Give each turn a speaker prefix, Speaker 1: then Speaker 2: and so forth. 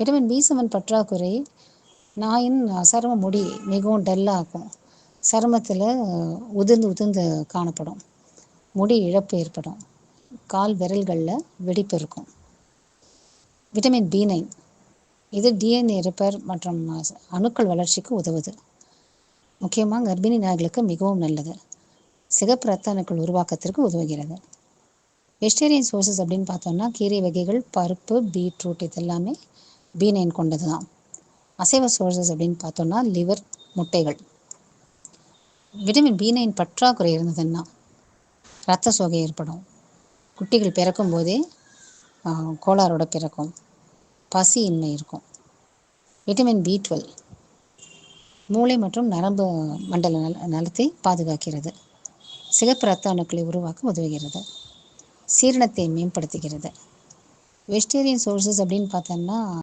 Speaker 1: Vitamin B seven பற்றாக்குறை நாயின் சரும முடி மிகவும் டல்லாகும் சருமத்தில் உதிர்ந்து உதிர்ந்து காணப்படும். முடி இழப்பு ஏற்படும். கால் விரல்களில் வெடிப்பு இருக்கும். விட்டமின் பி நைன் இது டிஎன்ஏ ரிப்பேர் மற்றும் அணுக்கள் வளர்ச்சிக்கு உதவுது. முக்கியமாக கர்ப்பிணி நாய்களுக்கு மிகவும் நல்லது. சிகப்பு ரத்த அணுக்கள் உருவாக்கத்திற்கு உதவுகிறது. வெஜிடேரியன் சோர்சஸ் அப்படின்னு பார்த்தோம்னா கீரை வகைகள் பருப்பு பீட்ரூட் இது எல்லாமே பி நைன் கொண்டது தான் அசைவ சோர்சஸ் அப்படின்னு பார்த்தோம்னா லிவர் முட்டைகள். விட்டமின் பி நைன் பற்றாக்குறை இருந்ததுன்னா ரத்த சோகை ஏற்படும். குட்டிகள் பிறக்கும் போதே கோளாரோட பிறக்கும். பசியின்மை இருக்கும். விட்டமின் பி டுவெல் மூளை மற்றும் நரம்பு மண்டல நல நலத்தை பாதுகாக்கிறது. சிகப்பு ரத்த அணுக்களை உருவாக்க உதவுகிறது. சீரணத்தை மேம்படுத்துகிறது. வெஜிடேரியன் சோர்சஸ் அப்படின்னு பார்த்தோம்னா